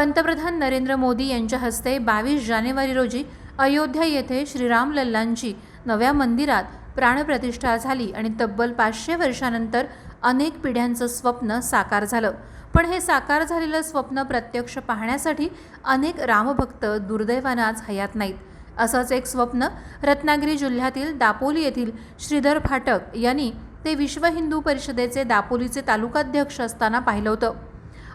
पंतप्रधान नरेंद्र मोदी यांच्या हस्ते बावीस जानेवारी रोजी अयोध्या येथे श्रीराम लल्लांची नव्या मंदिरात प्राणप्रतिष्ठा झाली आणि तब्बल पाचशे वर्षानंतर अनेक पिढ्यांचं स्वप्न साकार झालं. पण हे साकार झालेलं स्वप्न प्रत्यक्ष पाहण्यासाठी अनेक रामभक्त दुर्दैवानं आज हयात नाहीत. असंच एक स्वप्न रत्नागिरी जिल्ह्यातील दापोली येथील श्रीधर फाटक यांनी ते विश्व हिंदू परिषदेचे दापोलीचे तालुकाध्यक्ष असताना पाहिलं होतं.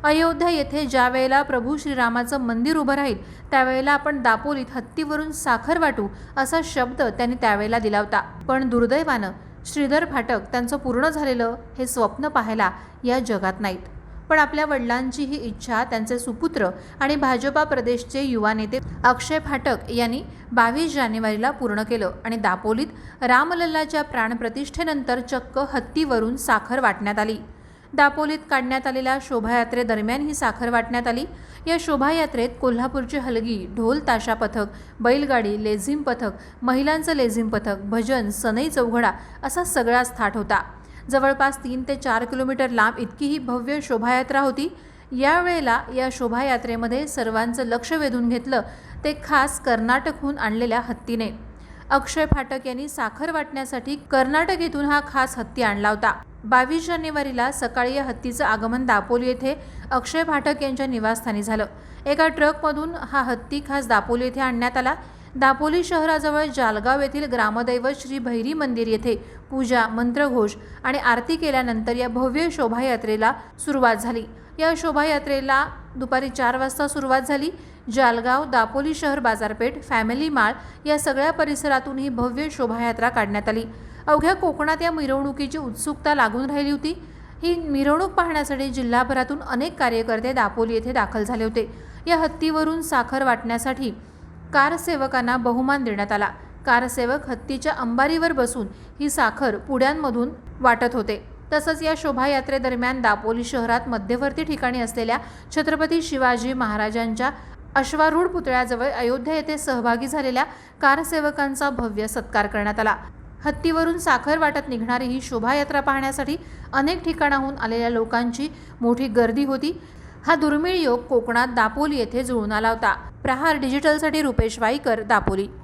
अयोध्या येथे ज्या वेळेला प्रभू श्रीरामाचं मंदिर उभं राहील त्यावेळेला आपण दापोलीत हत्तीवरून साखर वाटू असा शब्द त्यांनी त्यावेळेला दिला होता. पण दुर्दैवानं श्रीधर फाटक त्यांचं पूर्ण झालेलं हे स्वप्न पाहायला या जगात नाहीत. पण आपल्या वडिलांची ही इच्छा त्यांचे सुपुत्र आणि भाजपा प्रदेशचे युवा नेते अक्षय फाटक यांनी बावीस जानेवारीला पूर्ण केलं आणि दापोलीत रामलल्लाच्या प्राणप्रतिष्ठेनंतर चक्क हत्तीवरून साखर वाटण्यात आली. दापोलीत काढण्यात आलेल्या शोभायात्रेदरम्यान ही साखर वाटण्यात आली. या शोभायात्रेत कोल्हापूरची हलगी ढोल ताशा पथक बैलगाडी लेझिम पथक महिलांचं लेझिम पथक भजन सनई चौघडा असा सगळाच थाट होता. जवळपास तीन ते चार किलोमीटर लांब इतकी ही भव्य शोभायात्रा होती. यावेळेला या शोभायात्रेमध्ये सर्वांचं लक्ष वेधून घेतलं. ते खास कर्नाटकहून आणलेल्या हत्तीने. अक्षय फाटक यांनी साखर वाटण्यासाठी कर्नाटक येथून हा खास हत्ती आणला होता. बावीस जानेवारीला सकाळी या हत्तीचं आगमन दापोली येथे अक्षय फाटक यांच्या निवासस्थानी झालं. एका ट्रकमधून हा हत्ती खास दापोली येथे आणण्यात आला. दापोली शहराजवळ जालगाव येथील ग्रामदैवत श्री भैरी मंदिर येथे पूजा मंत्रघोष आणि आरती केल्यानंतर या भव्य शोभायात्रेला सुरुवात झाली. या शोभायात्रेला दुपारी चार वाजता सुरुवात झाली. जालगाव दापोली शहर बाजारपेठ फॅमिली माळ या सगळ्या परिसरातून ही भव्य शोभायात्रा काढण्यात आली. अवघ्या कोकणात या मिरवणुकीची उत्सुकता लागून राहिली होती. ही मिरवणूक पाहण्यासाठी जिल्हाभरातून अनेक कार्यकर्ते दापोली येथे दाखल झाले होते. या हत्तीवरून साखर वाटण्यासाठी कारसेवकांना बहुमान देण्यात आला. कारसेवक हत्तीच्या अंबारीवर बसून ही साखर पुड्यांमधून वाटत होते. तसंच या शोभायात्रेदरम्यान दापोली शहरात मध्यवर्ती ठिकाणी असलेल्या छत्रपती शिवाजी महाराजांच्या अश्वारूढ पुतळ्याजवळ अयोध्या येथे सहभागी झालेल्या कारसेवकांचा भव्य सत्कार करण्यात आला. हत्तीवरून साखर वाटत निघणारी ही शोभायात्रा पाहण्यासाठी अनेक ठिकाणाहून आलेल्या लोकांची मोठी गर्दी होती. हा दुर्मिळ योग कोकणात दापोली येथे जुळून आला होता. प्रहार डिजिटलसाठी रुपेश वाईकर दापोली.